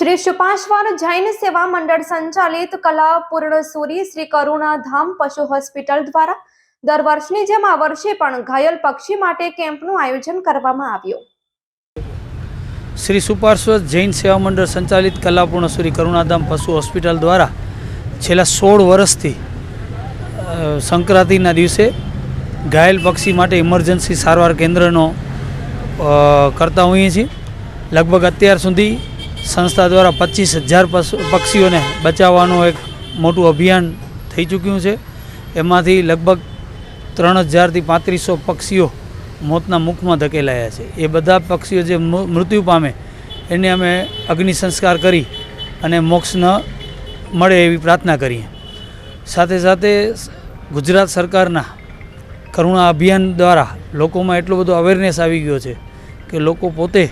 શ્રી સુપાશ્વર જૈન સેવા મંડળ સંચાલિત કલા પૂર્ણસુરી શ્રી કરુણાધામ પશુ હોસ્પિટલ દ્વારા દર વર્ષની જેમ આ વર્ષે પણ ઘાયલ પક્ષી માટે કેમ્પનું આયોજન કરવામાં આવ્યું. શ્રી સુપાર્શ્વત જૈન સેવા મંડળ સંચાલિત કલાપૂર્ણ શ્રી કરુણાધામ પશુ હોસ્પિટલ દ્વારા છેલ્લા સોળ વર્ષથી સંક્રાંતિના દિવસે ઘાયલ પક્ષી માટે ઇમરજન્સી સારવાર કેન્દ્રનો કરતા હોઈએ છીએ. લગભગ અત્યાર સુધી સંસ્થા દ્વારા પચીસ હજાર પક્ષીઓને બચાવવાનું એક મોટું અભિયાન થઈ ચૂક્યું છે. એમાંથી લગભગ ત્રણ હજારથી પાંત્રીસો પક્ષીઓ મોતના મુખમાં ધકેલાયા છે. એ બધા પક્ષીઓ જે મૃત્યુ પામે એને અમે અગ્નિ સંસ્કાર કરી અને મોક્ષ ન મળે એવી પ્રાર્થના કરીએ. સાથે સાથે ગુજરાત સરકારના કરુણા અભિયાન દ્વારા લોકોમાં એટલો બધો અવેરનેસ આવી ગયો છે કે લોકો પોતે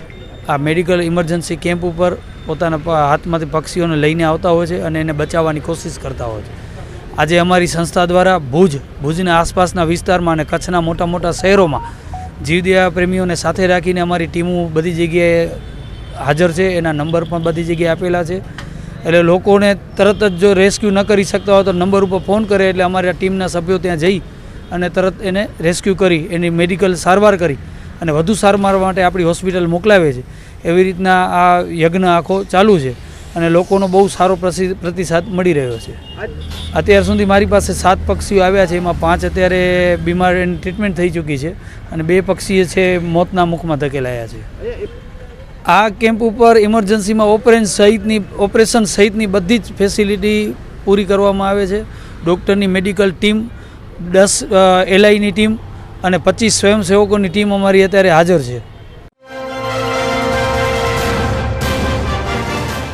આ મેડિકલ ઇમરજન્સી કેમ્પ ઉપર પોતાના હાથમાંથી પક્ષીઓને લઈને આવતા હોય છે અને એને બચાવવાની કોશિશ કરતા હોય છે. આજે અમારી સંસ્થા દ્વારા ભુજ, ભુજના આસપાસના વિસ્તારમાં અને કચ્છના મોટા મોટા શહેરોમાં જીવદયા પ્રેમીઓને સાથે રાખીને અમારી ટીમો બધી જગ્યાએ હાજર છે. એના નંબર પણ બધી જગ્યાએ આપેલા છે. એટલે લોકોને તરત જ જો રેસ્ક્યુ ન કરી શકતા હોય તો નંબર ઉપર ફોન કરે એટલે અમારા ટીમના સભ્યો ત્યાં જઈ અને તરત એને રેસ્ક્યુ કરી, એની મેડિકલ સારવાર કરી અને વધુ સારવાર માટે આપણી હોસ્પિટલ મોકલાવે છે. એવી રીતના આ યજ્ઞ આખો ચાલુ છે અને લોકોનો બહુ સારો પ્રતિસાદ મળી રહ્યો છે. અત્યાર સુધી મારી પાસે સાત પક્ષીઓ આવ્યા છે, એમાં પાંચ અત્યારે બીમાર એની ટ્રીટમેન્ટ થઈ ચૂકી છે અને બે પક્ષીઓ છે મોતના મુખમાં ધકેલાયા છે. આ કેમ્પ ઉપર ઇમરજન્સીમાં ઓપરેશન સહિતની ઓપરેશન સહિતની બધી જ ફેસિલિટી પૂરી કરવામાં આવે છે. ડૉક્ટરની મેડિકલ ટીમ, દસ એલઆઈની ટીમ અને પચીસ સ્વયંસેવકોની ટીમ અમારી અત્યારે હાજર છે.